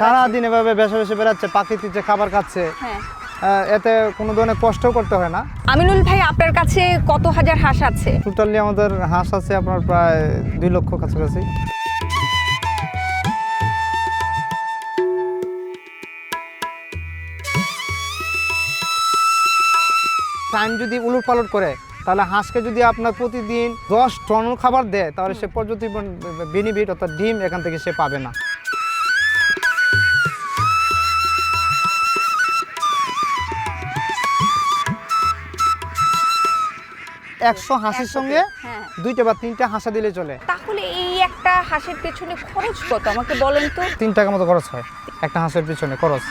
সারাদিন এভাবে বেসে বেসে বেড়াচ্ছে প্রাকৃতিক যে খাবার খাচ্ছে। হ্যাঁ। এতে কোনো ধরনের কষ্টও করতে হয় না? আমিনুল ভাই আপনার কাছে কত হাজার হাঁস আছে? টোটালি আমাদের হাঁস আছে আপনার প্রায় দুই লক্ষ কাছাকাছি। টাইম যদি উলট পালট করে তাহলে হাঁসকে যদি আপনার প্রতিদিন দশ টন খাবার দেয় তাহলে সে পর্যন্ত বেনিফিট অর্থাৎ ডিম এখান থেকে সে পাবে না। একশো হাঁসের সঙ্গে হ্যাঁ। দুইটা বা তিনটা হাঁসা দিলে চলে। তাহলে এই একটা হাঁসের পেছনে খরচ কত? আমাকে বলেন তো। তিন টাকা মতো খরচ হয় একটা হাঁসের পিছনে খরচ।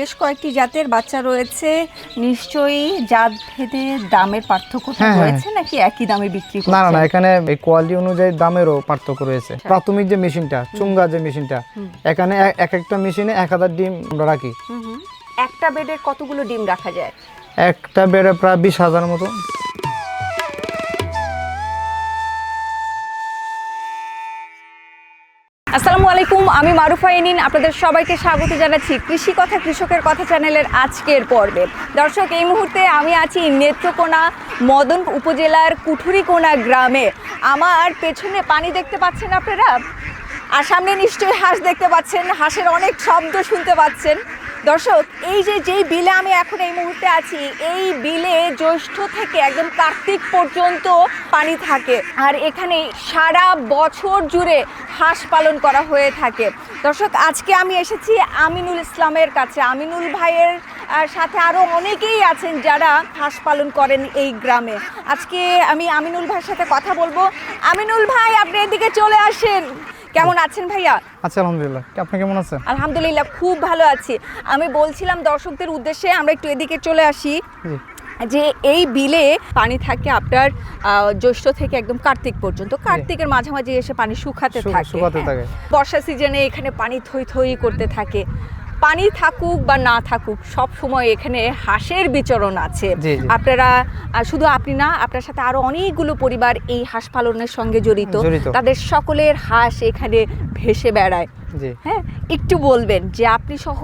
বেশ কয়েকটি জাতের বাচ্চা রয়েছে। নিশ্চয়ই জাত ভেদে দামের পার্থক্য হ্যাঁ, হ্যাঁ। রয়েছে নাকি একই দামে বিক্রি না না না এখানে কোয়ালিটি অনুযায়ী দামেরও পার্থক্য রয়েছে। প্রাথমিক যে মেশিনটা চুঙ্গা যে মেশিনটা এখানে এক- এক একটা মেশিনে এক হাজার ডিম আমরা রাখি। একটা বেডে কতগুলো ডিম রাখা যায়? একটা বেড়ে প্রায় বিশ হাজার মতো। আসসালামু আলাইকুম, আমি মারুফা ইনিন আপনাদের সবাইকে স্বাগত জানাচ্ছি কৃষি কথা কৃষকের কথা চ্যানেলের আজকের পর্বে। দর্শক, এই মুহূর্তে আমি আছি নেত্রকোনা মদন উপজেলার কুঠুরিকোনা গ্রামে। আমার পেছনে পানি দেখতে পাচ্ছেন আপনারা? আর সামনে নিশ্চয়ই হাঁস দেখতে পাচ্ছেন, হাঁসের অনেক শব্দ শুনতে পাচ্ছেন। দর্শক, এই যে, যেই বিলে আমি এখন এই মুহূর্তে আছি, এই বিলে জ্যৈষ্ঠ থেকে একদম কার্তিক পর্যন্ত পানি থাকে। আর এখানে সারা বছর জুড়ে হাঁস পালন করা হয়ে থাকে। দর্শক, আজকে আমি এসেছি আমিনুল ইসলামের কাছে। আমিনুল ভাইয়ের সাথে আরও অনেকেই আছেন যারা হাঁস পালন করেন এই গ্রামে। আজকে আমি আমিনুল ভাইয়ের সাথে কথা বলব। আমিনুল ভাই, আপনি এদিকে চলে আসেন। কেমন আছেন ভাইয়া? আচ্ছা আলহামদুলিল্লাহ। আপনি কেমন আছেন? আলহামদুলিল্লাহ খুব ভালো আছি। আমি বলছিলাম দর্শকদের উদ্দেশ্যে আমরা একটু এদিকে চলে আসি। জি। যে এই বিলে পানি থাকে আপনার জ্যৈষ্ঠ থেকে একদম কার্তিক পর্যন্ত। কার্তিকের মাঝামাঝি এসে পানি শুকাতে থাকে শুকাতে হ্যাঁ। থাকে। বর্ষা সিজনে এখানে পানি থই থই করতে থাকে। পানি থাকুক বা না থাকুক সব সময় এখানে হাঁসের বিচরণ আছে। আপনারা শুধু আপনি না আপনার সাথে আরও অনেকগুলো পরিবার এই হাঁস পালনের সঙ্গে জড়িত। জড়িত। তাদের সকলের হাঁস এখানে ভেসে বেড়ায়। হ্যাঁ একটু বলবেন যে আপনি সহ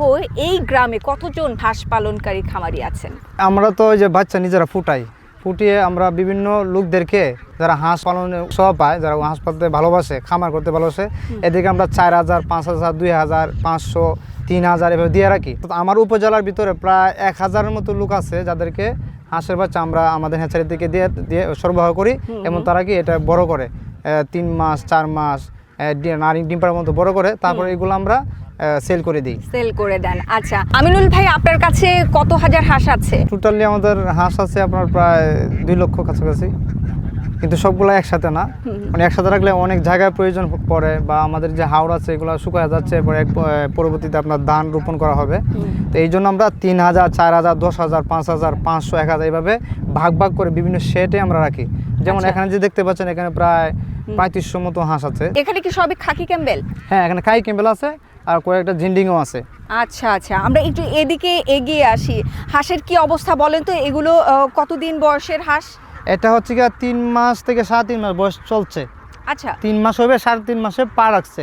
এই গ্রামে কতজন হাঁস পালনকারী খামারি আছেন? আমরা তো ওই যে বাচ্চা নিজেরা ফুটাই। ফুটিয়ে আমরা বিভিন্ন লোকদেরকে যারা হাঁস পালনে সহ পায় যারা হাঁস পালতে ভালোবাসে খামার করতে ভালোবাসে এদিকে আমরা চার হাজার পাঁচ হাজার দুই হাজার পাঁচশো তিন হাজার এভাবে দিয়ে রাখি। তো আমার উপজেলার ভিতরে প্রায় এক হাজারের মতো লোক আছে যাদেরকে হাঁসের বাচ্চা আমরা আমাদের হ্যাচারির দিকে দিয়ে দিয়ে সরবরাহ করি এবং তারা কি এটা বড় করে তিন মাস চার মাস নারী ডিম্পার মতো বড় করে তারপরে এগুলো আমরা সেল করে দিই। সেল করে দেন। আচ্ছা আমিনুল ভাই আপনার কাছে কত হাজার হাঁস আছে? টোটালি আমাদের হাঁস আছে আপনার প্রায় দুই লক্ষ কাছাকাছি। কিন্তু সবগুলো একসাথে না। মানে একসাথে রাখলে অনেক জায়গায় প্রয়োজন পড়ে বা আমাদের যে হাওড় আছে এগুলো শুকায় যাচ্ছে এরপরে এক পরবর্তীতে আপনার ধান রোপণ করা হবে। তো এই জন্য আমরা তিন হাজার চার হাজার দশ হাজার পাঁচ হাজার পাঁচশো এক হাজার এইভাবে ভাগ ভাগ করে বিভিন্ন সেটে আমরা রাখি। যেমন আচ্ছা। এখানে যে দেখতে পাচ্ছেন এখানে প্রায় পঁয়ত্রিশশো মতো হাঁস আছে। এখানে কি সবই খাকি ক্যাম্বেল? হ্যাঁ এখানে খাই ক্যাম্বেল আছে আর কয়েকটা জিন্ডিংও আছে। আচ্ছা আচ্ছা। আমরা একটু এদিকে এগিয়ে আসি। হাঁসের কি অবস্থা বলেন তো? এগুলো কতদিন বয়সের হাঁস? এটা হচ্ছে কি তিন মাস থেকে সাড়ে তিন মাস বয়স চলছে। আচ্ছা। তিন মাস হবে সাড়ে তিন মাসে পা রাখছে।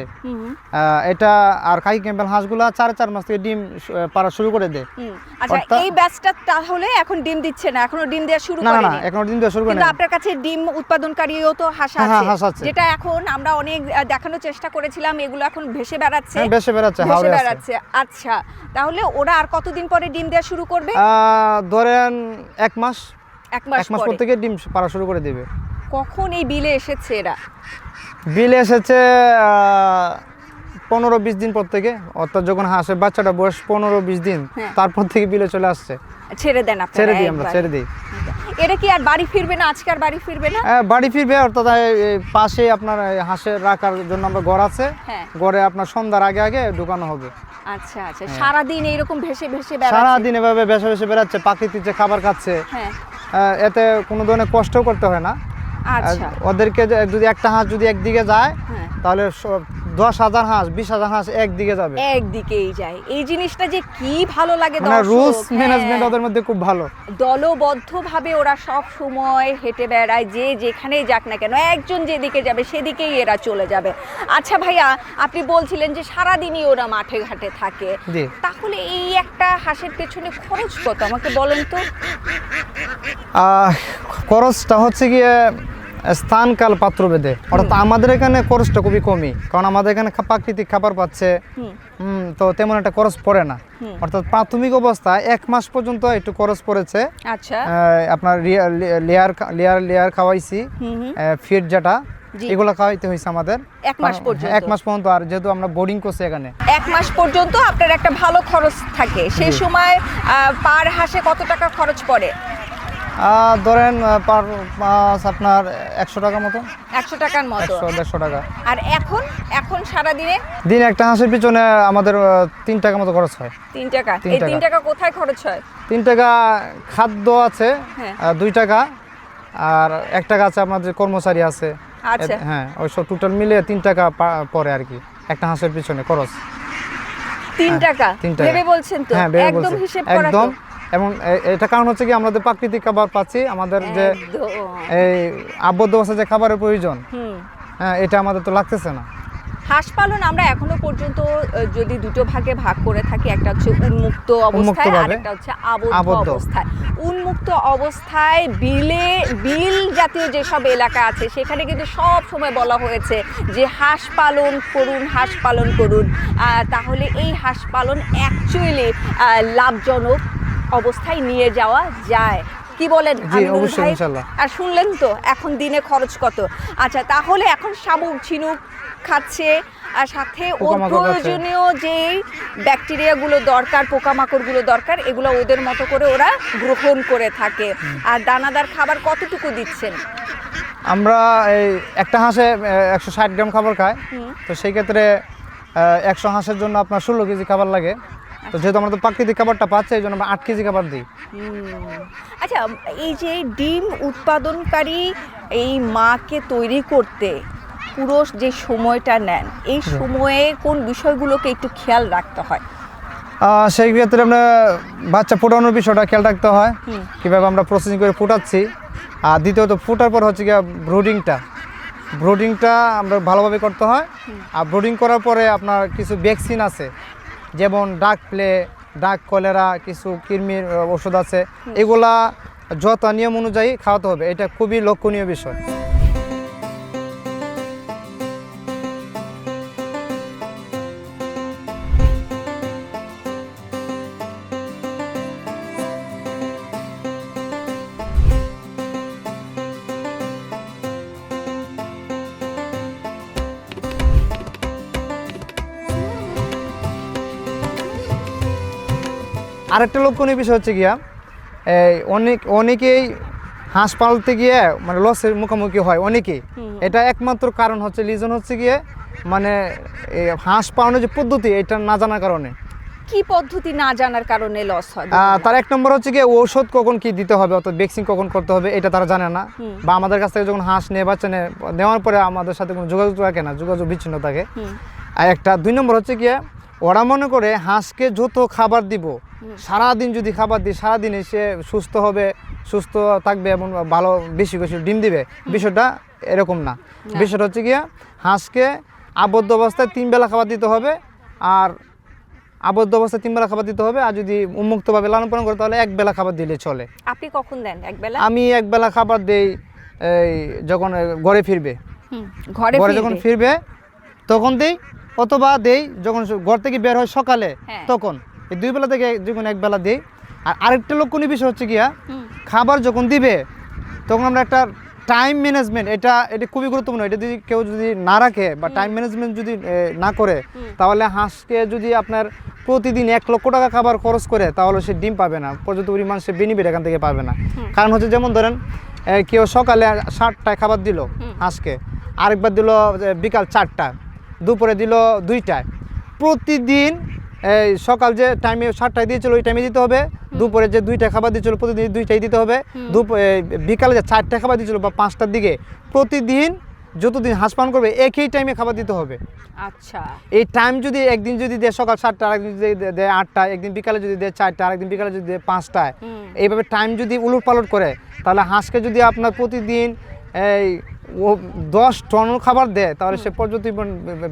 এটা আর খাই ক্যাম্পেল হাঁসগুলা চার চার মাস থেকে ডিম পাড়া শুরু করে দেয়। আচ্ছা এই ব্যাচটা তাহলে এখন ডিম দিচ্ছে না এখনও ডিম দেওয়া শুরু না না না এখনও ডিম দেওয়া শুরু করে কিন্তু আপনার কাছে ডিম উৎপাদনকারীও তো হাঁস হ্যাঁ, হ্যাঁ, আছে যেটা এখন আমরা অনেক দেখানোর চেষ্টা করেছিলাম এগুলো এখন ভেসে বেড়াচ্ছে। হ্যাঁ বেশি বেড়াচ্ছে ভেসে বেড়াচ্ছে আচ্ছা। তাহলে ওরা আর কতদিন পরে ডিম দেওয়া শুরু করবে? ধরেন এক মাস। এক মাস পর থেকে ডিম পাড়া শুরু করে দিবে। কখন এই বিলে এসেছে এরা? বিল এসেছে পনেরো বিশ দিন পর থেকে। অর্থাৎ যখন হাঁসের বাচ্চাটা বয়স পনেরো বিশ দিন হ্যাঁ। তারপর থেকে বিলে চলে আসছে। ছেড়ে দেন ছেড়ে দিই আমরা ছেড়ে দিই। এরা কি আর বাড়ি ফিরবে না? আজকে আর বাড়ি ফিরবে না? আহ, বাড়ি ফিরবে অর্থাৎ পাশে আপনার হাঁসের রাখার জন্য আমরা ঘর আছে। হ্যাঁ। ঘরে আপনার সন্ধ্যার আগে আগে ঢুকানো হবে। আচ্ছা আচ্ছা। সারাদিন এইরকম ভেসে ভেসে সারাদিন এভাবে বেসে বেসে বেড়াচ্ছে যে খাবার খাচ্ছে। হ্যাঁ। এতে কোনো ধরনের কষ্টও করতে হয় না। ওদেরকে যদি একটা হাঁস যদি একদিকে যায় হ্যাঁ। তাহলে দশ হাজার হাঁস বিশ হাজার হাঁস একদিকে যাবে। একদিকেই যায়। এই জিনিসটা যে কি ভালো লাগে মানে রুলস। ম্যানেজমেন্ট ওদের মধ্যে খুব ভালো। দলবদ্ধভাবে ওরা সব সময় হেঁটে বেড়ায় যে যেখানেই যাক না কেন। একজন যেদিকে যাবে সেদিকেই এরা চলে যাবে। আচ্ছা ভাইয়া আপনি বলছিলেন যে সারাদিনই ওরা মাঠে ঘাটে থাকে। তাহলে এই একটা হাঁসের পেছনে খরচ কত? আমাকে বলেন তো। খরচটা হচ্ছে গিয়ে স্থান কাল পাত্র বেঁধে অর্থাৎ আমাদের এখানে খরচটা খুবই কমই। কারণ আমাদের এখানে প্রাকৃতিক খাবার পাচ্ছে। তো তেমন একটা খরচ পড়ে না। অর্থাৎ প্রাথমিক অবস্থায় এক মাস পর্যন্ত একটু খরচ পড়েছে। আচ্ছা। আপনার লেয়ার লেয়ার লেয়ার খাওয়াইছি। ফিড যেটা। এগুলো খাওয়াইতে হয়েছে আমাদের। এক মাস পর্যন্ত? এক মাস পর্যন্ত আর যেহেতু আমরা বোর্ডিং করছি এখানে। এক মাস পর্যন্ত আপনার একটা ভালো খরচ থাকে। সেই সময় পার হাঁসে কত টাকা খরচ পড়ে? ধরেন পার মাস আপনার একশো টাকা মতো। একশো টাকার মতো। একশো দেড়শো টাকা। আর এখন? এখন সারাদিনে? দিন একটা হাঁসের পিছনে আমাদের তিন টাকা মতো খরচ হয়। তিন টাকা? এই তিন টাকা। কোথায় খরচ হয়? তিন টাকা খাদ্য আছে হ্যাঁ। দুই টাকা। আর এক টাকা আছে আমাদের কর্মচারী আছে। আচ্ছা। হ্যাঁ ওই সব টোটাল মিলে তিন টাকা পা- পড়ে আর কি একটা হাঁসের পিছনে খরচ। তিন হ্যাঁ, টাকা। ভেবে বলছেন তো? হ্যাঁ একদম হিসেব করা একদম এবং এটা কারণ হচ্ছে কি আমাদের প্রাকৃতিক খাবার পাচ্ছি আমাদের যে এই আবদ্ধ অবস্থায় যে খাবারের প্রয়োজন হ্যাঁ এটা আমাদের তো লাগতেছে না। হাঁস পালন আমরা এখনও পর্যন্ত যদি দুটো ভাগে ভাগ করে থাকি একটা হচ্ছে উন্মুক্ত অবস্থায় উন্মুক্তভাবে। আর একটা হচ্ছে আবদ্ধ। অবস্থায়। উন্মুক্ত অবস্থায় বিলে বিল জাতীয় যেসব এলাকা আছে সেখানে কিন্তু সব সময় বলা হয়েছে যে হাঁস পালন করুন হাঁস পালন করুন। তাহলে এই হাঁস পালন অ্যাকচুয়ালি লাভজনক অবস্থায় নিয়ে যাওয়া যায়। কি বলেন আমিনুল ভাই? আর শুনলেন তো এখন দিনে খরচ কত? আচ্ছা তাহলে এখন শামুক ঝিনুক খাচ্ছে আর সাথে ওর। প্রয়োজনীয় যেই ব্যাকটেরিয়াগুলো দরকার পোকামাকড়গুলো দরকার এগুলো ওদের মতো করে ওরা গ্রহণ করে থাকে। আর দানাদার খাবার কতটুকু দিচ্ছেন? আমরা এই একটা হাঁসে একশো ষাট গ্রাম খাবার খায়। তো সেই ক্ষেত্রে একশো হাঁসের জন্য আপনার ষোলো কেজি খাবার লাগে। তো যেহেতু আমরা তো প্রাকৃতিক খাবারটা পাচ্ছি এই জন্য আমরা আট কেজি খাবার দিই। আচ্ছা এই যে ডিম উৎপাদনকারী এই মাকে তৈরি করতে পুরো যে সময়টা নেন এই সময়ে কোন বিষয়গুলোকে একটু খেয়াল রাখতে হয়? সেই ক্ষেত্রে আমরা বাচ্চা ফোটানোর বিষয়টা খেয়াল রাখতে হয়। কীভাবে আমরা প্রসেসিং করে ফুটাচ্ছি। আর দ্বিতীয়ত ফুটার পর হচ্ছে গিয়ে ব্রুডিংটা ব্রুডিংটা আমরা ভালোভাবে করতে হয়। আর ব্রুডিং করার পরে আপনার কিছু ভ্যাকসিন আছে। যেমন ডাক প্লে ডাক কলেরা কিছু কৃমির ওষুধ আছে। এগুলা যত নিয়ম অনুযায়ী খাওয়াতে হবে। এটা খুবই লক্ষণীয় বিষয়। আরেকটা লক্ষণীয় বিষয় হচ্ছে গিয়া এই অনেক অনেকেই হাঁস পালতে গিয়ে মানে লসের মুখোমুখি হয় অনেকেই। এটা একমাত্র কারণ হচ্ছে লিজন হচ্ছে গিয়ে মানে হাঁস পালনের যে পদ্ধতি এটা না জানার কারণে। কি পদ্ধতি না জানার কারণে লস হয়? তার এক নম্বর হচ্ছে গিয়ে ঔষধ কখন কি দিতে হবে অর্থাৎ ভ্যাকসিন কখন করতে হবে এটা তারা জানে না। বা আমাদের কাছ থেকে যখন হাঁস নেয় বাচ্চা নেয় নেওয়ার পরে আমাদের সাথে কোনো যোগাযোগ রাখে না যোগাযোগ বিচ্ছিন্ন থাকে। আর একটা দুই নম্বর হচ্ছে গিয়ে ওরা মনে করে হাঁসকে যত খাবার দিব সারাদিন যদি খাবার দিই সারাদিনে সে সুস্থ হবে সুস্থ থাকবে এবং ভালো বেশি বেশি ডিম দিবে বিষয়টা এরকম না। বিষয়টা হচ্ছে গিয়ে হাঁসকে আবদ্ধ অবস্থায় তিন বেলা খাবার দিতে হবে আর আবদ্ধ অবস্থায় তিন বেলা খাবার দিতে হবে আর যদি উন্মুক্তভাবে লালন পালন করে তাহলে এক বেলা খাবার দিলে চলে। আপনি কখন দেন একবেলা আমি এক বেলা খাবার দেই এই যখন ঘরে ফিরবে। ঘরে ঘরে যখন ফিরবে তখন দেই অথবা দেই যখন ঘর থেকে বের হয় সকালে হ্যাঁ। তখন। এই দুই বেলা থেকে যখন এক বেলা দিই। আর আরেকটা লক্ষণীয় বিষয় হচ্ছে গিয়া খাবার যখন দিবে তখন আমরা একটা টাইম ম্যানেজমেন্ট এটা এটা খুবই গুরুত্বপূর্ণ। এটা যদি কেউ যদি না রাখে বা টাইম ম্যানেজমেন্ট যদি না করে তাহলে হাঁসকে যদি আপনার প্রতিদিন এক লক্ষ টাকা খাবার খরচ করে তাহলে সে ডিম পাবে না। পর্যাপ্ত পরিমাণ সে বেনিফিট এখান থেকে পাবে না। কারণ হচ্ছে যেমন ধরেন কেউ সকালে সাতটায় খাবার দিল হাঁসকে আরেকবার দিল বিকাল চারটা দুপুরে দিল দুইটায়। প্রতিদিন সকাল যে টাইমে সাতটায় দিয়েছিল ওই টাইমে দিতে হবে। দুপুরে যে দুইটা খাবার দিয়েছিল প্রতিদিন দুইটাই দিতে হবে। দুপুর বিকালে যে চারটা খাবার দিয়েছিল বা পাঁচটার দিকে প্রতিদিন যতদিন হাঁস পালন করবে একই টাইমে খাবার দিতে হবে। আচ্ছা। এই টাইম যদি একদিন যদি দেয় সকাল সাতটা আরেকদিন যদি দেয় আটটায় একদিন বিকালে যদি দেয় চারটা আরেকদিন বিকালে যদি দেয় পাঁচটায় এইভাবে টাইম যদি উলট পালট করে তাহলে হাঁসকে যদি আপনার প্রতিদিন এই ও দশ টন খাবার দেয় তাহলে সে পর্যন্ত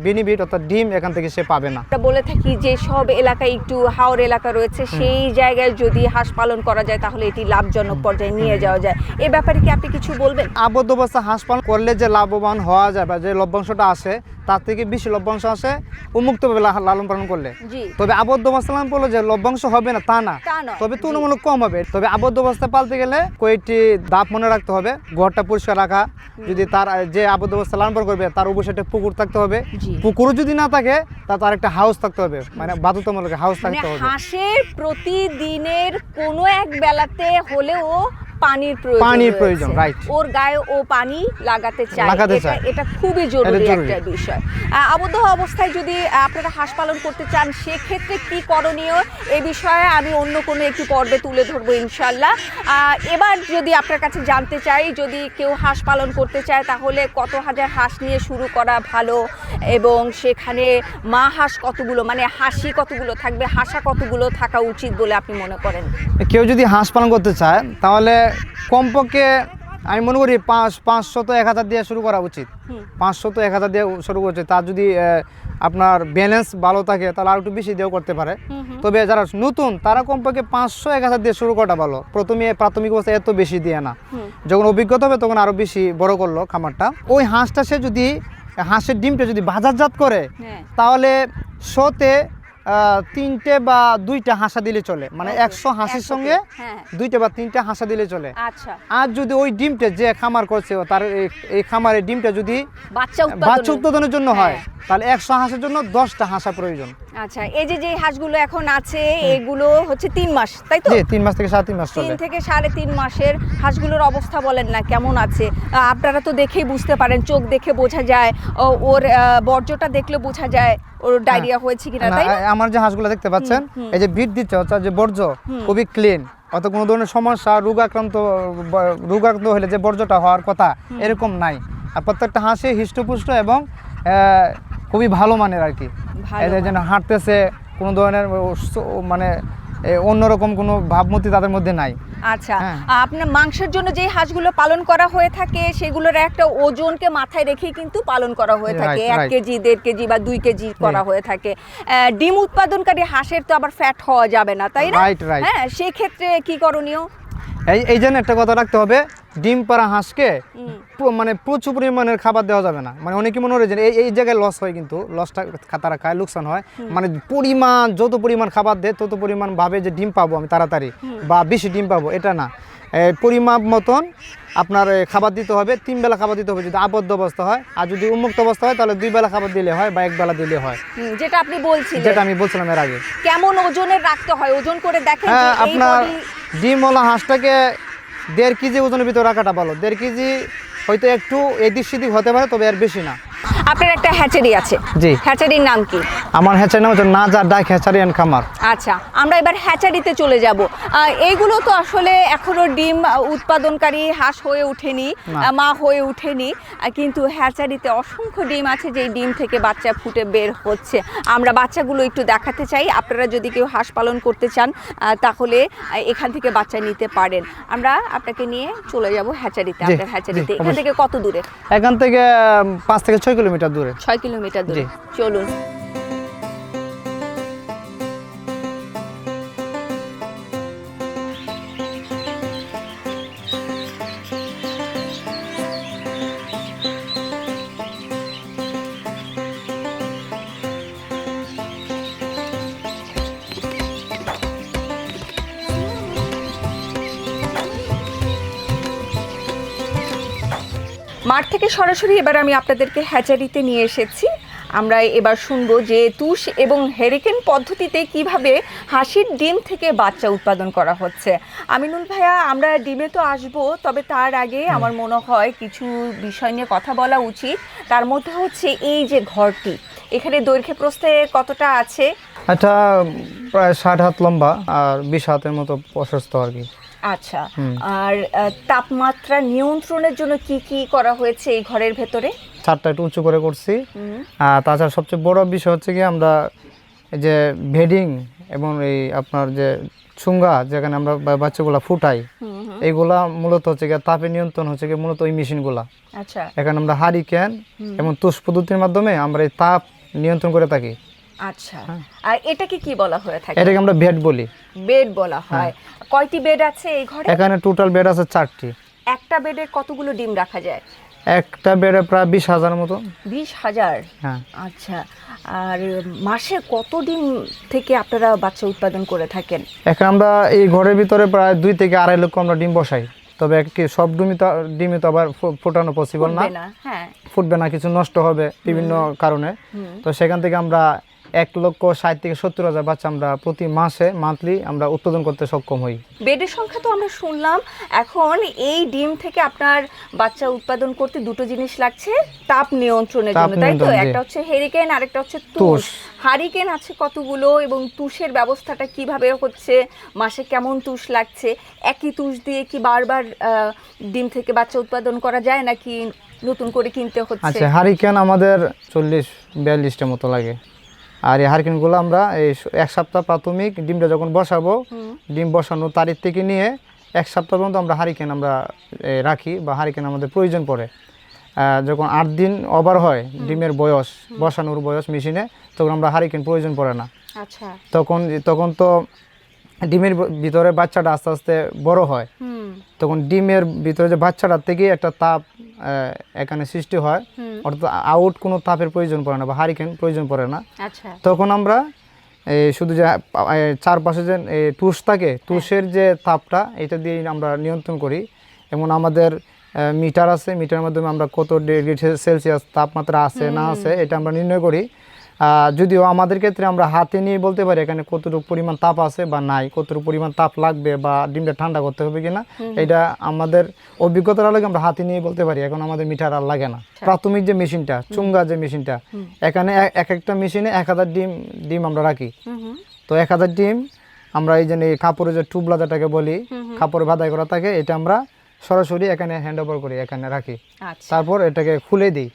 বেনিফিট অর্থাৎ ডিম এখান থেকে সে পাবে না। বলে থাকি যে সব এলাকায় একটু হাওর এলাকা রয়েছে সেই জায়গায় যদি হাঁস পালন করা যায় তাহলে এটি লাভজনক পর্যায়ে নিয়ে যাওয়া যায়। এ ব্যাপারে কি আপনি কিছু বলবেন? আবদ্ধ অবস্থা হাঁস পালন করলে যে লাভবান হওয়া যায় বা যে লভ্যাংশটা আসে তার থেকে বেশি লভ্যাংশ আসে উন্মুক্তভাবে লালন পালন করলে। তবে আবদ্ধ অবস্থা লালন করলে যে লভ্যাংশ হবে না তা না। তবে তুলনামূলক কম হবে। তবে আবদ্ধ অবস্থায় পালতে গেলে কয়েকটি দাপ মনে রাখতে হবে। ঘরটা পরিষ্কার রাখা যদি তার যে আবদ্ধ অবস্থা লালন করবে তার অবশ্যই একটা পুকুর থাকতে হবে। পুকুরও যদি না থাকে তা তার একটা হাউস থাকতে হবে। মানে বাধ্যতামূলক হাউস মানে থাকতে হবে। হাঁসের প্রতিদিনের কোনো এক বেলাতে হলেও পানির প্রয়োজন পানির প্রয়োজন, right. ওর গায়ে ও পানি লাগাতে চায়। লাগাতে এটা- চায়। এটা খুবই জরুরি একটা বিষয়। আবদ্ধ অবস্থায় যদি আপনারা হাঁস পালন করতে চান সেক্ষেত্রে কি করণীয়? এই বিষয়ে আমি অন্য কোনো একটি পর্বে তুলে ধরবো ইনশাল্লাহ আহ, এবার যদি আপনার কাছে জানতে চাই যদি কেউ হাঁস পালন করতে চায় তাহলে কত হাজার হাঁস নিয়ে শুরু করা ভালো? এবং সেখানে মা হাঁস কতগুলো? মানে হাসি কতগুলো থাকবে? হাসা কতগুলো থাকা উচিত বলে আপনি মনে করেন? কেউ যদি হাঁস পালন করতে চায় তাহলে কমপক্ষে আমি মনে করি পাঁচ পাঁচশো তো এক হাজার দিয়ে শুরু করা উচিত। পাঁচশো তো এক হাজার দিয়ে শুরু করছে তার যদি আপনার ব্যালেন্স ভালো থাকে তাহলে আর একটু বেশি দিয়েও করতে পারে। তবে যারা নতুন তারা কমপক্ষে পাঁচশো এক হাজার দিয়ে শুরু করাটা ভালো। প্রথমে প্রাথমিক অবস্থায় এত বেশি দিয়ে না। যখন অভিজ্ঞতা হবে তখন আরও বেশি বড় করল খামারটা। ওই হাঁসটা সে যদি হাঁসের ডিমটা যদি বাজারজাত করে হ্যাঁ। তাহলে শোতে তিনটে বা দুইটা হাঁসা দিলে চলে। মানে একশো হাঁসের সঙ্গে হ্যাঁ। দুইটা বা তিনটা হাঁসা দিলে চলে। আচ্ছা। আর যদি ওই ডিমটা যে খামার করছে তার এই- খামারের ডিমটা যদি বাচ্চা বাচ্চা উৎপাদনের জন্য হয় হ্যাঁ। তাহলে একশো হাঁসের জন্য দশটা হাঁসা প্রয়োজন। আচ্ছা এই যে যে হাঁসগুলো এখন আছে এগুলো হচ্ছে তিন মাস তাই তো? তিন মাস থেকে সাড়ে তিন মাস তিন থেকে সাড়ে তিন মাসের হাঁসগুলোর অবস্থা বলেন না কেমন আছে? আপনারা তো দেখেই বুঝতে পারেন চোখ দেখে বোঝা যায় ওর বর্জ্যটা দেখলে বোঝা যায় ওর ডায়রিয়া হয়েছে কিনা হ্যাঁ। তাই আমার যে হাঁসগুলো দেখতে পাচ্ছেন এই যে বিট দিচ্ছে অর্থাৎ যে বর্জ্য খুবই ক্লিন অত কোনো ধরনের সমস্যা রোগাক্রান্ত রোগাক্রান্ত হলে যে বর্জ্যটা হওয়ার কথা এরকম নাই। আর প্রত্যেকটা হাঁসি হৃষ্টপুষ্ট এবং খুবই ভালো মানের আর কি। এদের যেন হাঁটতেছে কোনো ধরনের মানে অন্যরকম কোনো ভাবমূর্তি তাদের মধ্যে নাই। আচ্ছা হ্যাঁ। আপনার মাংসের জন্য যে হাঁসগুলো পালন করা হয়ে থাকে সেগুলোর একটা ওজনকে মাথায় রেখেই কিন্তু পালন করা হয়ে থাকে। এক কেজি দেড় কেজি বা দুই কেজি করা হয়ে থাকে। ডিম উৎপাদনকারী হাঁসের তো আবার ফ্যাট হওয়া যাবে না তাই না. হ্যাঁ সেক্ষেত্রে কি করণীয়? এই এই জন্য একটা কথা রাখতে হবে ডিম পাড়া হাঁসকে মানে প্রচুর পরিমাণের খাবার দেওয়া যাবে না। মানে অনেকে মনে হয় যে এই এই জায়গায় লস হয় কিন্তু লসটা তারা খায় লোকসান হয়। মানে পরিমাণ যত পরিমাণ খাবার দেয় তত পরিমাণ ভাবে যে ডিম পাবো আমি তাড়াতাড়ি বা বেশি ডিম পাবো এটা না। পরিমাপ মতন আপনার খাবার দিতে হবে তিন বেলা খাবার দিতে হবে যদি আবদ্ধ অবস্থা হয়। আর যদি উন্মুক্ত অবস্থা হয় তাহলে দুই বেলা খাবার দিলে হয় বা এক বেলা দিলে হয়। যেটা আপনি বলছিলেন। যেটা আমি বলছিলাম এর আগে। কেমন ওজনের রাখতে হয়? ওজন করে দেখেন যে হ্যাঁ আপনার ডিমওয়ালা হাঁসটাকে দেড় কেজি ওজনের ভিতরে রাখাটা ভালো। দেড় কেজি হয়তো একটু এদিক সেদিক হতে পারে তবে আর বেশি না। আপনার একটা হ্যাচারি আছে। জি। হ্যাচারির নাম কি? আমার হ্যাচারি নাম হচ্ছে নাজার ডাক হ্যাচারি অ্যান্ড খামার। আচ্ছা আমরা এবার হ্যাচারিতে চলে যাব। এইগুলো তো আসলে এখনও ডিম উৎপাদনকারী হাঁস হয়ে ওঠেনি মা হয়ে ওঠেনি কিন্তু হ্যাচারিতে অসংখ্য ডিম আছে যেই ডিম থেকে বাচ্চা ফুটে বের হচ্ছে। আমরা বাচ্চাগুলো একটু দেখাতে চাই আপনারা যদি কেউ হাঁস পালন করতে চান তাহলে এখান থেকে বাচ্চা নিতে পারেন। আমরা আপনাকে নিয়ে চলে যাব হ্যাচারিতে আপনার হ্যাচারিতে। এখান থেকে কত দূরে? এখান থেকে পাঁচ থেকে ছয় কিলোমিটার। দূরে। ছয় কিলোমিটার দূরে। চলুন। মাঠ থেকে সরাসরি এবার আমি আপনাদেরকে হ্যাচারিতে নিয়ে এসেছি। আমরা এবার শুনব যে তুষ এবং হেরিকেন পদ্ধতিতে কীভাবে হাসির ডিম থেকে বাচ্চা উৎপাদন করা হচ্ছে। আমিনুল ভাইয়া আমরা ডিমে তো আসব তবে তার আগে আমার মনে হয় কিছু বিষয় নিয়ে কথা বলা উচিত। তার মধ্যে হচ্ছে এই যে ঘরটি এখানে দৈর্ঘ্য প্রস্থে কতটা আছে? এটা প্রায় ষাট হাত লম্বা আর বিশ হাতের মতো প্রশস্ত আর কি। আচ্ছা আর তাপমাত্রা নিয়ন্ত্রণের জন্য কি কি করা হয়েছে এই ঘরের ভেতরে? চারটা একটু উঁচু করে করছি। আর তাছাড়া সবচেয়ে বড় বিষয় হচ্ছে কি আমরা এই যে ভেডিং এবং এই আপনার যে চুঙ্গা যেখানে আমরা বাচ্চাগুলা ফুটাই। এইগুলা মূলত হচ্ছে গিয়ে তাপে নিয়ন্ত্রণ হচ্ছে গিয়ে মূলত ওই মেশিনগুলা। আচ্ছা। এখানে আমরা হারিকেন। এবং তুষ পদ্ধতির মাধ্যমে আমরা এই তাপ নিয়ন্ত্রণ করে থাকি। আচ্ছা। আর এটাকে কি বলা হয়ে থাকে? এটাকে আমরা বেড বলি। বেড বলা হয়। কয়টি বেড আছে এই ঘরে? এখানে টোটাল বেড আছে চারটি। একটা বেডে কতগুলো ডিম রাখা যায়? একটা বেডে প্রায় বিশ হাজার মতো। বিশ হাজার? হ্যাঁ। আচ্ছা আর মাসে কত ডিম থেকে আপনারা বাচ্চা উৎপাদন করে থাকেন? এখন আমরা এই ঘরের ভিতরে প্রায় দুই থেকে আড়াই লক্ষ আমরা ডিম বসাই। তবে কি সব ডিমই তো ডিমই তো আবার ফোটানো পসিবল না। হ্যাঁ। ফুটবে না কিছু নষ্ট হবে বিভিন্ন কারণে। তো সেখান থেকে আমরা এক লক্ষ ষাট থেকে সত্তর হাজার বাচ্চা আমরা প্রতি মাসে মান্থলি আমরা উৎপাদন করতে সক্ষম হই। বেডের সংখ্যা তো আমরা শুনলাম। এখন এই ডিম থেকে আপনার বাচ্চা উৎপাদন করতে দুটো জিনিস লাগছে তাপ নিয়ন্ত্রণের জন্য তাই তো? একটা হচ্ছে হেরিকেন আরেকটা হচ্ছে তুষ। হারিকেন আছে কতগুলো এবং তুষের ব্যবস্থাটা কীভাবে হচ্ছে? মাসে কেমন তুষ লাগছে? একই তুষ দিয়ে কি বারবার ডিম থেকে বাচ্চা উৎপাদন করা যায় নাকি নতুন করে কিনতে হচ্ছে? আচ্ছা হারিকেন আমাদের চল্লিশ বিয়াল্লিশটা মতো লাগে। আর এই হারকিনগুলো আমরা এই এক সপ্তাহ প্রাথমিক ডিমটা যখন বসাবো ডিম বসানো তারিখ থেকে নিয়ে এক সপ্তাহ পর্যন্ত আমরা হারিকেন আমরা রাখি বা হারিকেন আমাদের প্রয়োজন পড়ে। যখন আট দিন ওভার হয় ডিমের বয়স বসানোর বয়স মেশিনে তখন আমরা হারিকেন প্রয়োজন পড়ে না। আচ্ছা। তখন তখন তো ডিমের ভিতরে বাচ্চাটা আস্তে আস্তে বড় হয় তখন ডিমের ভিতরে যে বাচ্চাটার থেকে একটা তাপ এখানে সৃষ্টি হয়। অর্থাৎ আউট কোনো তাপের প্রয়োজন পড়ে না বা হারিকেন প্রয়োজন পড়ে না। আচ্ছা। তখন আমরা এই শুধু যে চারপাশে যে এই তুষ থাকে তুষের যে তাপটা এটা দিয়ে আমরা নিয়ন্ত্রণ করি। এবং আমাদের মিটার আছে মিটারের মাধ্যমে আমরা কত ডিগ্রি সেলসিয়াস তাপমাত্রা আছে না আছে এটা আমরা নির্ণয় করি। যদিও আমাদের ক্ষেত্রে আমরা হাতে নিয়ে বলতে পারি এখানে কতটুকু পরিমাণ তাপ আছে বা নাই কতটুকু পরিমাণ তাপ লাগবে বা ডিমটা ঠান্ডা করতে হবে কিনা এটা আমাদের অভিজ্ঞতার আলোকে আমরা হাতে নিয়ে বলতে পারি। এখন আমাদের মিটার আর লাগে না। প্রাথমিক যে মেশিনটা চুঙ্গা যে মেশিনটা এখানে এক- এক একটা মেশিনে এক হাজার ডিম ডিম আমরা রাখি। তো এক হাজার ডিম আমরা এই যে এই কাপড়ের যে টুবলা যেটাকে বলি কাপড়ে বাধাই করা থাকে এটা আমরা সরাসরি এখানে হ্যান্ড ওভার করি এখানে রাখি। আচ্ছা। তারপর এটাকে খুলে দিই।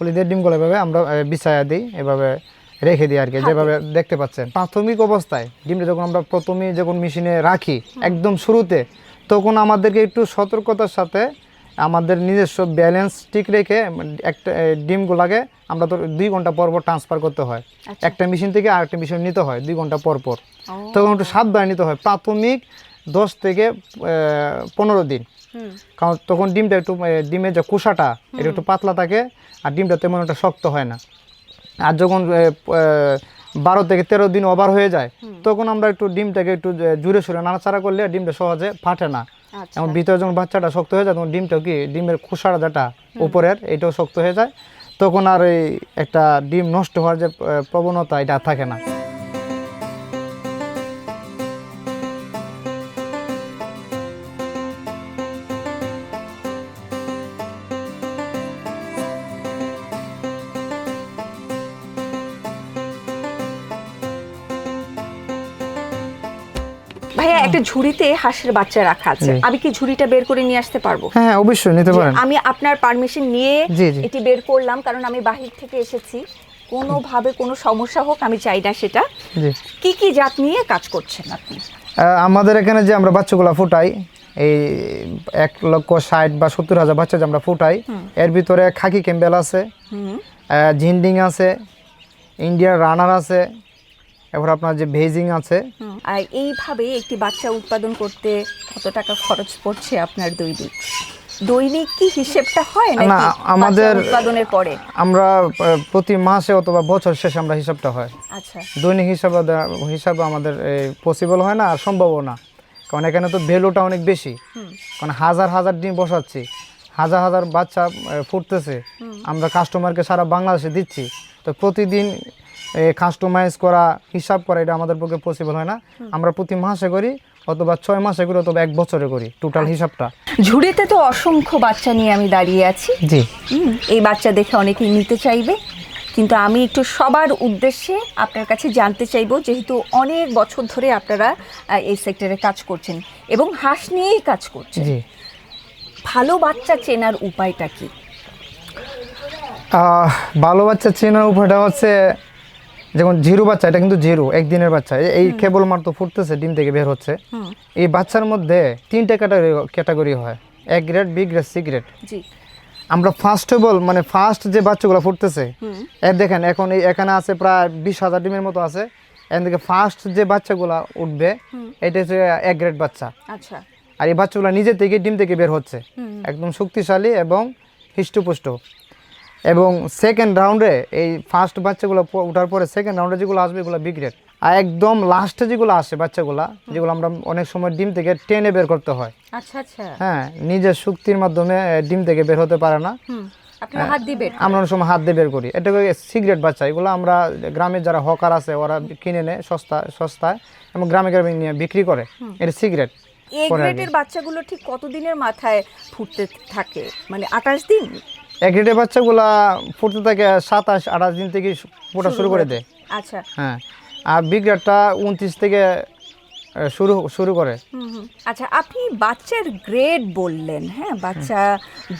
খুলে দিয়ে ডিমগুলো এভাবে আমরা বিছায়া দিই এভাবে রেখে দিই আর কি যেভাবে দেখতে পাচ্ছেন। প্রাথমিক অবস্থায় ডিমটা যখন আমরা প্রথমে যখন মেশিনে রাখি একদম শুরুতে তখন আমাদেরকে একটু সতর্কতার সাথে আমাদের নিজস্ব ব্যালেন্স ঠিক রেখে একটা ডিমগুলাকে আমরা তো দুই ঘণ্টা পর পর ট্রান্সফার করতে হয়। আচ্ছা। একটা মেশিন থেকে আরেকটা মেশিন নিতে হয় দুই ঘণ্টা পর পর। তখন একটু সাবধানে নিতে হয়। প্রাথমিক দশ থেকে পনেরো দিন। কারণ তখন ডিমটা একটু ডিমের যে কুসাটা এটা একটু পাতলা থাকে আর ডিমটা তেমন একটা শক্ত হয় না। আর যখন বারো থেকে তেরো দিন ওভার হয়ে যায় তখন আমরা একটু ডিমটাকে একটু জুড়ে সুরে নাড়াচাড়া করলে ডিমটা সহজে ফাটে না। আচ্ছা। এবং ভিতরে যখন বাচ্চাটা শক্ত হয়ে যায় তখন ডিমটাও কি ডিমের খোসাটা যেটা উপরের এটাও শক্ত হয়ে যায়। তখন আর এই একটা ডিম নষ্ট হওয়ার যে প্রবণতা এটা থাকে না। ঝুড়িতে হাঁসের বাচ্চা রাখা আছে। আমি কি ঝুড়িটা বের করে নিয়ে আসতে পারব? হ্যাঁ অবশ্যই নিতে পারেন। আমি আপনার পারমিশন নিয়ে। এটি বের করলাম কারণ আমি বাহির থেকে এসেছি। কোনোভাবে কোনো সমস্যা হোক আমি চাই না সেটা। কি কি জাত নিয়ে কাজ করছেন আপনি? আমাদের এখানে যে আমরা বাচ্চাগুলো ফুটাই এই এক লক্ষ ষাট বা সত্তর হাজার বাচ্চা যে আমরা ফুটাই এর ভিতরে খাকি ক্যাম্বেল আছে ঝিন্ডিং আছে ইন্ডিয়ার রানার আছে এরপর আপনার যে ভেজিং আছে আর এইভাবে একটি বাচ্চা উৎপাদন করতে কত টাকা খরচ পড়ছে আপনার দৈনিক? দৈনিক কি হিসেবটা হয় নাকি না, আমাদের- উৎপাদনের পরে? আমরা প্রতি মাসে অথবা বছর শেষে আমরা হিসাবটা হয়। আচ্ছা। দৈনিক হিসাবে হিসাবে আমাদের পসিবল হয় না আর সম্ভবও না। কারণ এখানে তো ভ্যালুটা অনেক বেশি। কারণ হাজার হাজার ডিম বসাচ্ছি হাজার হাজার বাচ্চা ফুটতেছে। আমরা কাস্টমারকে সারা বাংলাদেশে দিচ্ছি। তো প্রতিদিন কাস্টমাইজ করা হিসাব করা এটা আমাদের পক্ষে পসিবল হয় না। আমরা প্রতি মাসে করি অথবা ছয় মাসে করি অথবা এক বছরে করি টোটাল হিসাবটা। ঝুড়িতে তো অসংখ্য বাচ্চা নিয়ে আমি দাঁড়িয়ে আছি। জি। এই বাচ্চা দেখে অনেকেই নিতে চাইবে। কিন্তু আমি একটু সবার উদ্দেশ্যে আপনার কাছে জানতে চাইব যেহেতু অনেক বছর ধরে আপনারা এই সেক্টরে কাজ করছেন এবং হাঁস নিয়েই কাজ করছেন। জি। ভালো বাচ্চা চেনার উপায়টা কি? ভালো বাচ্চা চেনার উপায়টা হচ্ছে যেমন জিরো বাচ্চা এটা কিন্তু জিরো একদিনের বাচ্চা। এই- কেবল মাত্র ফুটতেছে ডিম থেকে বের হচ্ছে। এই বাচ্চার মধ্যে তিনটে ক্যাটাগরি ক্যাটাগরি হয়। এক grade B grade C grade আমরা ফার্স্ট অফ অল মানে ফার্স্ট যে বাচ্চাগুলো ফুটতেছে এর দেখেন এখন এই এখানে আছে প্রায় বিশ হাজার ডিমের মতো আছে। এর থেকে ফার্স্ট যে বাচ্চাগুলো উঠবে এটা হচ্ছে এক গ্রেড বাচ্চা। আচ্ছা। আর এই বাচ্চাগুলো নিজে থেকে ডিম থেকে বের হচ্ছে। একদম শক্তিশালী এবং হৃষ্টপুষ্ট। এবং সেকেন্ড রাউন্ডে এই ফার্স্ট বাচ্চাগুলো ওঠার পরে সেকেন্ড রাউন্ডে যেগুলো আসবে এগুলো বিগ্রেড আর একদম লাস্টে যেগুলো আসে বাচ্চাগুলা যেগুলো আমরা অনেক সময় ডিম থেকে টেনে বের করতে হয়। আচ্ছা আচ্ছা। হ্যাঁ নিজের শক্তির মাধ্যমে ডিম থেকে বের হতে পারে না। আমরা অনেক সময় হাত দিয়ে বের করি। এটা সিগারেট বাচ্চা। এগুলো আমরা গ্রামের যারা হকার আছে ওরা কিনে নেয় সস্তা সস্তায় এবং গ্রামে গ্রামে নিয়ে বিক্রি করে। এটা সিগারেট এ পরে গ্রেডের বাচ্চাগুলো ঠিক কতদিনের মাথায় ফুটতে থাকে? মানে আঠাশ দিন? এক গ্রেডের বাচ্চাগুলা ফুটতে থাকে সাতাশ আঠাশ দিন থেকে ফোটা শুরু করে দেয়। আচ্ছা। হ্যাঁ আর বিগ্রেডটা উনত্রিশ থেকে শুরু শুরু করে। আচ্ছা আপনি বাচ্চার গ্রেড বললেন হ্যাঁ? বাচ্চা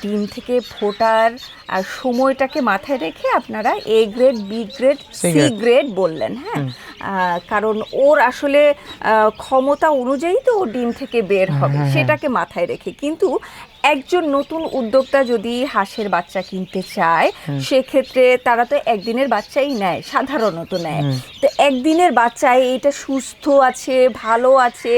ডিম থেকে ফোটার আর সময়টাকে মাথায় রেখে আপনারা A grade B grade C grade বললেন হ্যাঁ? কারণ ওর আসলে ক্ষমতা অনুযায়ী তো ও ডিম থেকে বের হবে সেটাকে মাথায় রেখে। কিন্তু একজন নতুন উদ্যোক্তা যদি হাঁসের বাচ্চা কিনতে চায় সেক্ষেত্রে তারা তো একদিনের বাচ্চাই নেয় সাধারণত নেয়। তো একদিনের বাচ্চায় এটা সুস্থ আছে ভালো আছে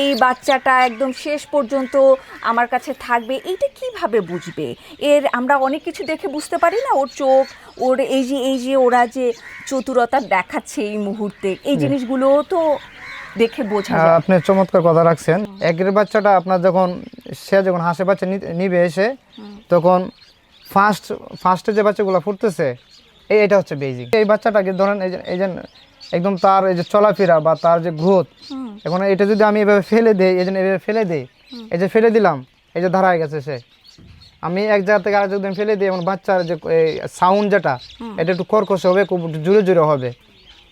এই বাচ্চাটা একদম শেষ পর্যন্ত আমার কাছে থাকবে এইটা কীভাবে বুঝবে? এর আমরা অনেক কিছু দেখে বুঝতে পারি না ওর চোখ ওর এই যে এই যে ওরা যে চতুরতা দেখাচ্ছে এই মুহূর্তে এই জিনিসগুলো তো দেখে বোঝা যায়। আপনি চমৎকার কথা রাখছেন। একের বাচ্চাটা আপনার যখন সে যখন হাঁসের বাচ্চা নিবে এসে তখন ফার্স্ট ফার্স্টে যে বাচ্চাগুলো ফুটতেছে এই এটা হচ্ছে বেজিক এই বাচ্চাটাকে ধরেন এই যে একদম তার এই যে চলাফেরা বা তার যে গ্রোথ এখন এটা যদি আমি এভাবে ফেলে দিই এই জন্য এভাবে ফেলে দিই এই যে ফেলে দিলাম এই যে দাঁড়ায় গেছে সে। আমি এক জায়গা থেকে আরেক জায়গায় ফেলে দিই এবং বাচ্চার যে সাউন্ড যেটা এটা একটু কর্কশ হবে খুব জোরে জোরে হবে।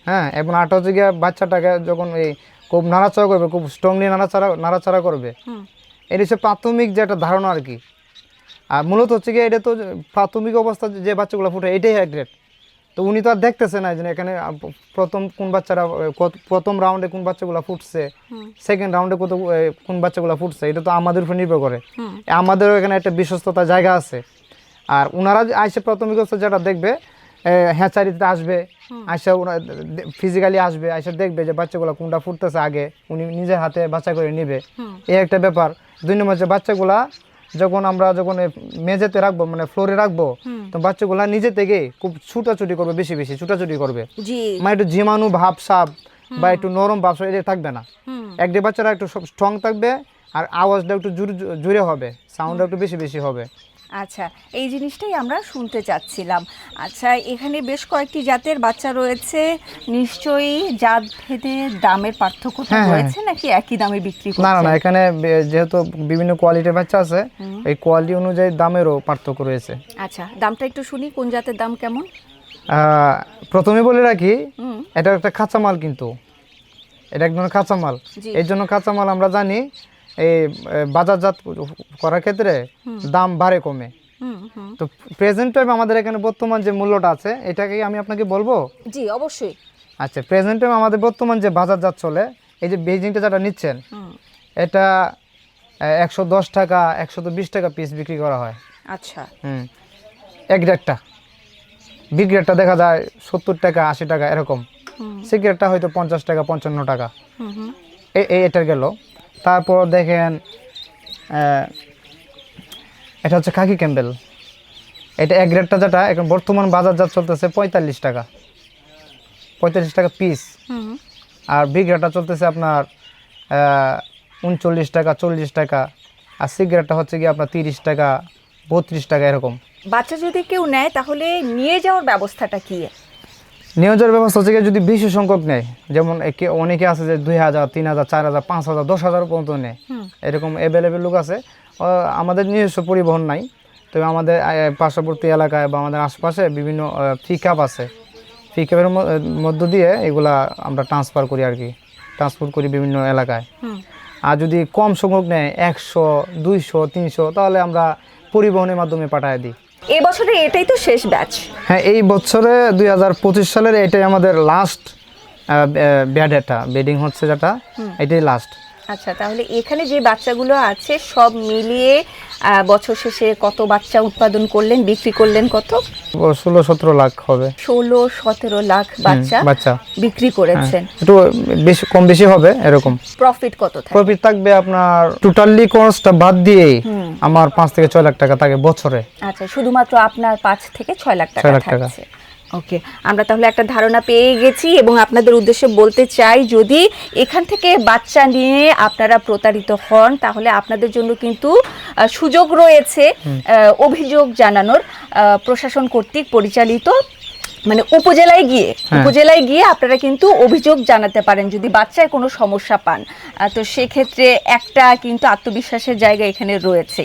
হ্যাঁ এবং আটা হচ্ছে গিয়ে বাচ্চাটাকে যখন এই খুব নাড়াচাড়া করবে খুব স্ট্রংলি নাড়াচাড়া নাড়াচাড়া করবে। এটা হচ্ছে প্রাথমিক যে একটা ধারণা আর কি। আর মূলত হচ্ছে গিয়ে এটা তো প্রাথমিক অবস্থা যে বাচ্চাগুলো ফুটে এটাই এক গ্রেড তো উনি তো আর দেখতেছে না যে এখানে প্রথম কোন বাচ্চারা প্রথম রাউন্ডে কোন বাচ্চাগুলো ফুটছে সেকেন্ড রাউন্ডে কত কোন বাচ্চাগুলো ফুটছে এটা তো আমাদের উপর নির্ভর করে। আমাদেরও এখানে একটা বিশ্বস্ততা জায়গা আছে। আর ওনারা আইসে প্রাথমিক অবস্থা যেটা দেখবে হ্যাচারিতে আসবে আইসা ফিজিক্যালি আসবে আইসা দেখবে যে বাচ্চাগুলো কোনটা ফুটতেছে আগে উনি নিজের হাতে বাচ্চা করে নিবে। এই একটা ব্যাপার। দুই নম্বর যে বাচ্চাগুলা যখন আমরা যখন মেঝেতে রাখব মানে ফ্লোরে রাখব তো বাচ্চাগুলা নিজে থেকে খুব ছুটাছুটি করবে বেশি বেশি ছুটাছুটি করবে। মানে একটু জীবাণু ভাব সাপ বা একটু নরম ভাব এটা থাকবে না। একটি বাচ্চারা একটু স্ট্রং থাকবে আর আওয়াজটা একটু জোরে হবে সাউন্ডটা একটু বেশি বেশি হবে। আচ্ছা এই জিনিসটাই আমরা শুনতে চাচ্ছিলাম। আচ্ছা এখানে বেশ কয়েকটি জাতের বাচ্চা রয়েছে। নিশ্চয়ই জাত ভেদে দামের পার্থক্য হ্যাঁ, হ্যাঁ। রয়েছে নাকি একই দামে বিক্রি না না না এখানে যেহেতু বিভিন্ন কোয়ালিটির বাচ্চা আছে এই কোয়ালিটি অনুযায়ী দামেরও পার্থক্য রয়েছে। আচ্ছা দামটা একটু শুনি কোন জাতের দাম কেমন? আহ, প্রথমে বলে রাখি এটা একটা কাঁচামাল কিন্তু। এটা এক ধরনের কাঁচামাল এর জন্য কাঁচামাল আমরা জানি এই বাজারজাত করার ক্ষেত্রে দাম বাড়ে কমে। তো প্রেজেন্ট টাইম আমাদের এখানে বর্তমান যে মূল্যটা আছে এটাকে আমি আপনাকে বলব? জি অবশ্যই। আচ্ছা প্রেজেন্ট টাইম আমাদের বর্তমান যে বাজারজাত চলে এই যে বেজিংটা যেটা নিচ্ছেন এটা একশো দশ টাকা একশো বিশ টাকা পিস বিক্রি করা হয়। আচ্ছা। হুম। এক গ্রেডটা বি গ্রেডটা দেখা যায় সত্তর টাকা আশি টাকা এরকম। সি গ্রেডটা হয়তো পঞ্চাশ টাকা পঞ্চান্ন টাকা। এটার গেল। তারপর দেখেন এটা হচ্ছে খাকি ক্যাম্বেল। এটা এক গ্রেডটা যেটা এখন বর্তমান বাজারজাত চলতেছে পঁয়তাল্লিশ টাকা। পঁয়তাল্লিশ টাকা পিস আর বি গ্রেডটা চলতেছে আপনার উনচল্লিশ টাকা চল্লিশ টাকা। আর সি গ্রেডটা হচ্ছে গিয়ে আপনার তিরিশ টাকা বত্রিশ টাকা এরকম। বাচ্চা যদি কেউ নেয় তাহলে নিয়ে যাওয়ার ব্যবস্থাটা কি? নিয়োজের ব্যবস্থা হচ্ছে যদি বেশি সংখ্যক নেয় যেমন একে- অনেকে আছে যে দুই হাজার তিন হাজার চার হাজার পাঁচ হাজার দশ হাজার পর্যন্ত নেয়। এরকম অ্যাভেলেবেল লোক আছে। আমাদের নিজস্ব পরিবহন নাই তবে আমাদের পার্শ্ববর্তী এলাকায় বা আমাদের আশপাশে বিভিন্ন পিক আপ আছে। পিক আপের মধ্য দিয়ে এগুলা আমরা ট্রান্সফার করি আর কি। ট্রান্সপোর্ট করি বিভিন্ন এলাকায়। আর যদি কম সংখ্যক নেয় একশো দুইশো তিনশো তাহলে আমরা পরিবহনের মাধ্যমে পাঠিয়ে দিই। এই বছরে এটাই তো শেষ ব্যাচ হ্যাঁ এই বছরে দুই হাজার পঁচিশ সালের এটাই আমাদের লাস্ট ব্যাড এটা বেডিং হচ্ছে যেটা এটাই লাস্ট আচ্ছা তাহলে এখানে যে বাচ্চাগুলো আছে সব মিলিয়ে বছর শেষে কত বাচ্চা উৎপাদন করলেন বিক্রি করলেন কত? ষোলো সতেরো লাখ হবে। ষোলো সতেরো লাখ বাচ্চা বাচ্চা। বিক্রি হ্যাঁ, করেছেন। একটু বেশি কম বেশি হবে এরকম। প্রফিট কত প্রফিট থাকবে আপনার টোটালি কস্টটা বাদ দিয়ে আমার পাঁচ থেকে ছয় লাখ টাকা থাকে বছরে। আচ্ছা শুধুমাত্র আপনার পাঁচ থেকে ছয় লাখ টাকা ছয় লাখ টাকা। থাকছে। ওকে আমরা তাহলে একটা ধারণা পেয়ে গেছি এবং আপনাদের উদ্দেশ্যে বলতে চাই যদি এখান থেকে বাচ্চা নিয়ে আপনারা প্রতারিত হন তাহলে আপনাদের জন্য কিন্তু সুযোগ রয়েছে অভিযোগ জানানোর প্রশাসন কর্তৃক পরিচালিত মানে উপজেলায় গিয়ে হ্যাঁ। উপজেলায় গিয়ে আপনারা কিন্তু অভিযোগ জানাতে পারেন যদি বাচ্চায় কোনো সমস্যা পান। তো সেক্ষেত্রে একটা কিন্তু আত্মবিশ্বাসের জায়গা এখানে রয়েছে।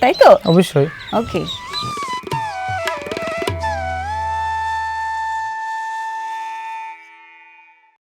তাই তো? অবশ্যই। ওকে।